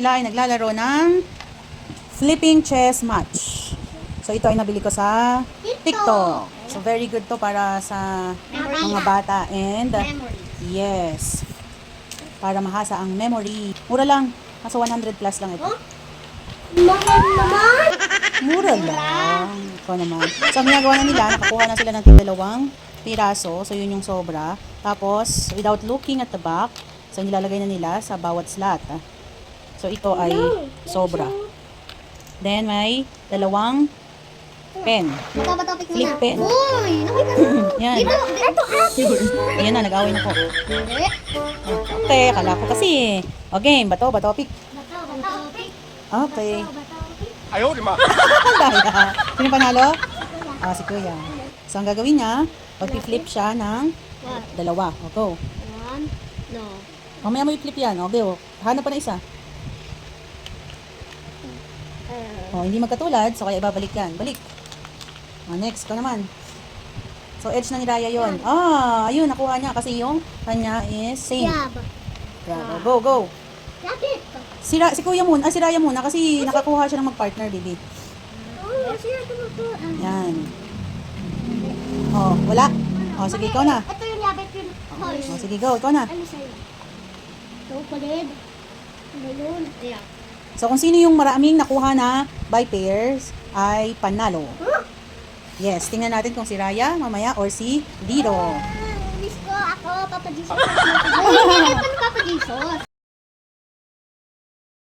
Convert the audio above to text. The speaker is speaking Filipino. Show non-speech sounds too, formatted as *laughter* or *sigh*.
Sila ay naglalaro ng flipping chess match. So ito ay nabili ko sa TikTok. So very good to para sa mga bata and yes, para mahasa ang memory. Mura lang. Nasa 100 plus lang ito. Naman. Mura lang. Ikaw naman. So, ang ginagawa na nila, nakakuha na sila ng tigdalawang piraso. So, yun yung sobra. Tapos, without looking at the back, so, nilalagay na nila sa bawat slot. So, ito ay sobra. Then, may dalawang pen. Click pen. Uy! Nakita mo! *laughs* Yan. Dito, dito ah! akin! Yan na, nag-away na po. Okay, kala ko kasi. Okay, bato, bato, pick. Bato, bato, pick. Okay. Ayaw, lima. *laughs* Daya. Sino panalo? Ah, si Kuya. So, ang gagawin niya, pag-flip siya ng dalawa. O, go. One, no. Mamaya mo i-flip yan. O, go. Hanap pa na isa. Uh, O, hindi magkatulad, so kaya ibabalik yan. Balik. O, next, ko naman. So, edge na ni Raya yun. Ah, ayun, nakuha niya kasi yung kanya is same. Yab. Grabe. Go, go. Bakit? Si, Ra- si Kuya muna, ah, si Raya muna kasi nakakuha siya ng mag-partner, baby. Oh, siya tumutuan. Yan. O, wala. O, sige, ikaw na. Ito yung yabit yung horse. O, sige, go. Ikaw na. Ano sa'yo? Ito, palid. Ano yun? Yeah. So, kung sino yung maraming nakuha na by pairs, ay panalo. Yes, tingnan natin kung si Raya mamaya or si Diro. Ah, miss ko ako, Papa Jesus. Paano *laughs* Papa Jesus?